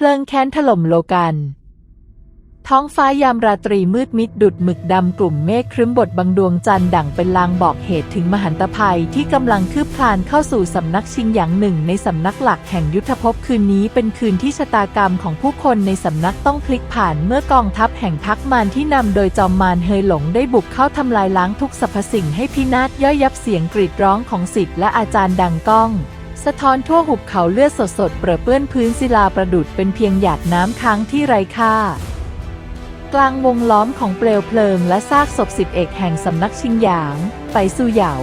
เพลิงแค้นถล่มโลกันท้องฟ้ายามราตรีมืดมิดดุดหมึกดำกลุ่มเมฆครึ้มบดบังดวงจันทร์ดั่งเป็นลางบอกเหตุถึงมหันตภัยที่กำลังคืบคลานเข้าสู่สำนักชิงหยางหนึ่ง ในสำนักหลักแห่งยุทธภพคืนนี้เป็นคืนที่ชะตากรรมของผู้คนในสำนักต้องพลิกผ่านเมื่อกองทัพแห่งพักมารที่นำโดยจอมมารเฮยหลงได้บุกเข้าทำลายล้างทุกสรรพสิ่งให้พินาศย่อยยับเสียงกรีดร้องของศิษย์และอาจารย์ดังก้อง สะท้อนทั่วหุบเขาเลือดสดๆเปรอะเปื้อนพื้นศิลาประดุดเป็นเพียงหยาดน้ำค้างที่ไร้ค่ากลางวงล้อมของเปลวเพลิงและซากศพสิบเอกแห่งสำนักชิงหยาง ไปสู่เหยา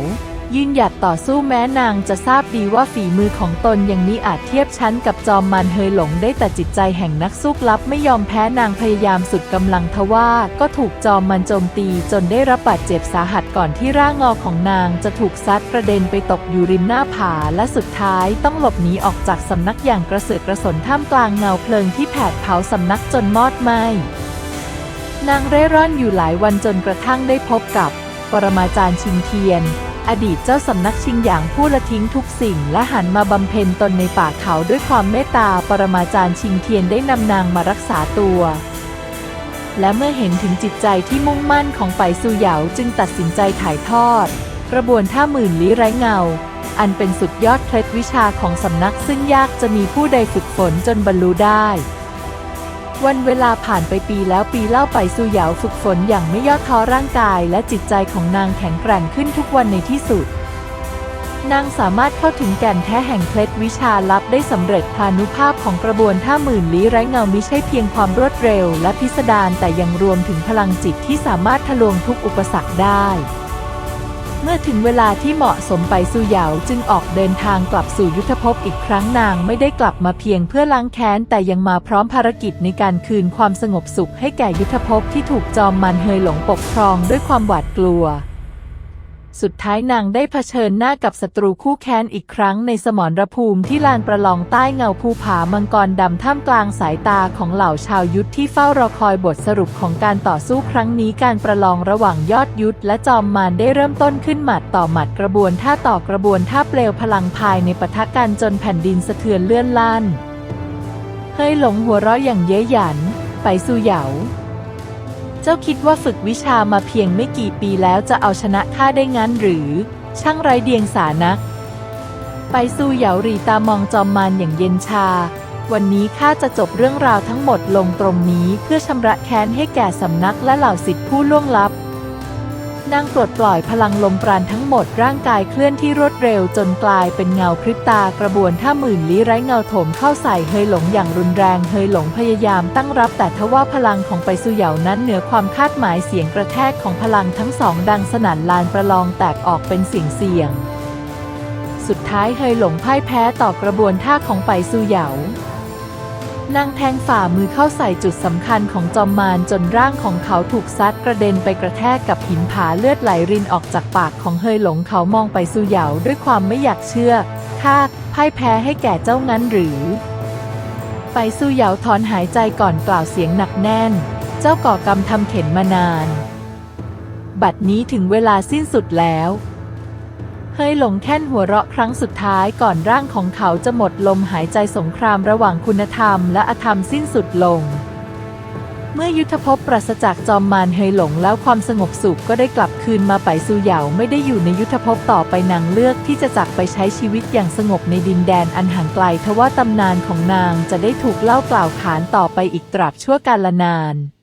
ยืนหยัดต่อสู้แม้นางจะทราบดีว่าฝีมือของตนยังมิอาจเทียบชั้นกับจอมมันเฮยหลงได้แต่จิตใจแห่งนักสู้ลับไม่ยอมแพ้นางพยายามสุดกำลังทว่า ก็ถูกจอมมันโจมตีจนได้รับบาดเจ็บสาหัสก่อนที่ร่างงอของนางจะถูกซัดกระเด็นไปตกอยู่ริมหน้าผาและสุดท้ายต้องหลบหนีออกจากสำนักอย่างกระเสือกกระสนท่ามกลางเงาเพลิงที่แผดเผาสำนักจนมอดไหม้นางเร่ร่อนอยู่หลายวันจนกระทั่งได้พบกับปรมาจารย์ชิงเทียน อดีตเจ้าสำนักชิงหยางผู้ละทิ้งทุกสิ่งและหันมาบำเพ็ญตนในป่าเขาด้วยความเมตตาปรมาจารย์ชิงเทียนได้นำนางมารักษาตัว และเมื่อเห็นถึงจิตใจที่มุ่งมั่นของไปซูเหยาจึงตัดสินใจถ่ายทอด กระบวนท่าหมื่นลี้ไร้เงา อันเป็นสุดยอดเคล็ดวิชาของสำนักซึ่งยากจะมีผู้ใดฝึกฝนจนบรรลุได้ วันเวลาผ่านไปปีแล้วปีเล่าไปสู่เหยาฝึกฝนอย่างไม่ย่อท้อร่างกายและจิตใจของนางแข็งแกร่งขึ้นทุกวันในที่สุด นางสามารถเข้าถึงแก่นแท้แห่งเคล็ดวิชาลับได้สำเร็จพานุภาพของกระบวนท่าหมื่นลี้ไร้เงามิใช่เพียงความรวดเร็วและพิสดารแต่ยังรวมถึงพลังจิตที่สามารถทะลวงทุกอุปสรรคได้ เมื่อถึงเวลาที่เหมาะสมไปสู่เหยาจึงออกเดินทางกลับสู่ยุทธภพอีกครั้งนางไม่ได้กลับมาเพียงเพื่อล้างแค้น แต่ยังมาพร้อมภารกิจในการคืนความสงบสุขให้แก่ยุทธภพที่ถูกจอมมันเฮยหลงปกครองด้วยความหวาดกลัว สุดท้ายนางได้เผชิญหน้ากับศัตรูคู่แค้นอีกครั้งในสมรภูมิที่ลานประลองใต้เงาภูผามังกรดำท่ามกลางสายตาของเหล่าชาวยุทธที่เฝ้ารอคอยบทสรุปของการต่อสู้ครั้งนี้การประลองระหว่างยอดยุทธและจอมมารได้เริ่มต้นขึ้นหมัดต่อหมัดกระบวนท่าต่อกระบวนท่าเปลวพลังภายในปะทะกันจนแผ่นดินสะเทือนเลื่อนลั่นเฮ้ยหลงหัวเราะอย่างเย้ยหยัน ไปสู่เหยา เจ้าคิดว่าฝึกวิชามาเพียงไม่กี่ปีแล้วจะเอาชนะข้าได้งั้นหรือ ช่างไร้เดียงสานะ ไปสู่เหยาหรีตามองจอมมารอย่างเย็นชา วันนี้ข้าจะจบเรื่องราวทั้งหมดลงตรงนี้เพื่อชำระแค้นให้แก่สำนักและเหล่าสิทธิผู้ล่วงลับ นางปลดปล่อยพลังลมปราณทั้งหมดร่างกายเคลื่อนที่รวดเร็วจนกลายเป็นเงาพริบตากระบวนท่าหมื่นลี้ไร้เงาโถมเข้าใส่เฮยหลงอย่างรุนแรงเฮยหลงพยายามตั้งรับแต่ทว่าพลังของไปสุเหยานั้นเหนือความคาดหมายเสียงกระแทกของพลังทั้งสองดังสนั่นลานประลองแตกออกเป็นเสียงเสียง สุดท้ายเฮยหลงพ่ายแพ้ต่อกระบวนท่าของไปสุเหยา นางแทงฝ่ามือเข้าใส่จุดสำคัญของจอมมารจนร่างของเขาถูกซัดกระเด็นไปกระแทกกับหินผาเลือดไหลรินออกจากปากของเฮยหลงเขามองไปสู่เหยาด้วยความไม่อยากเชื่อข้าพ่ายแพ้ให้แก่เจ้างั้นหรือ ไปสู่เหยาถอนหายใจก่อนกล่าวเสียงหนักแน่น เจ้าก่อกรรมทำเข็นมานาน บัดนี้ถึงเวลาสิ้นสุดแล้ว เฮยหลงแค่นหัวเราะครั้งสุดท้ายก่อนร่างของเขาจะหมดลมหายใจสงครามระหว่างคุณธรรมและอธรรมสิ้นสุดลง เมื่อยุทธภพปราศจากจอมมารเฮยหลงแล้วความสงบสุขก็ได้กลับคืนมาไปสู่เหยาไม่ได้อยู่ในยุทธภพต่อไปนางเลือกที่จะจากไปใช้ชีวิตอย่างสงบในดินแดนอันห่างไกลทว่าตำนานของนางจะได้ถูกเล่ากล่าวขานต่อไปอีกตราบชั่วกาลนาน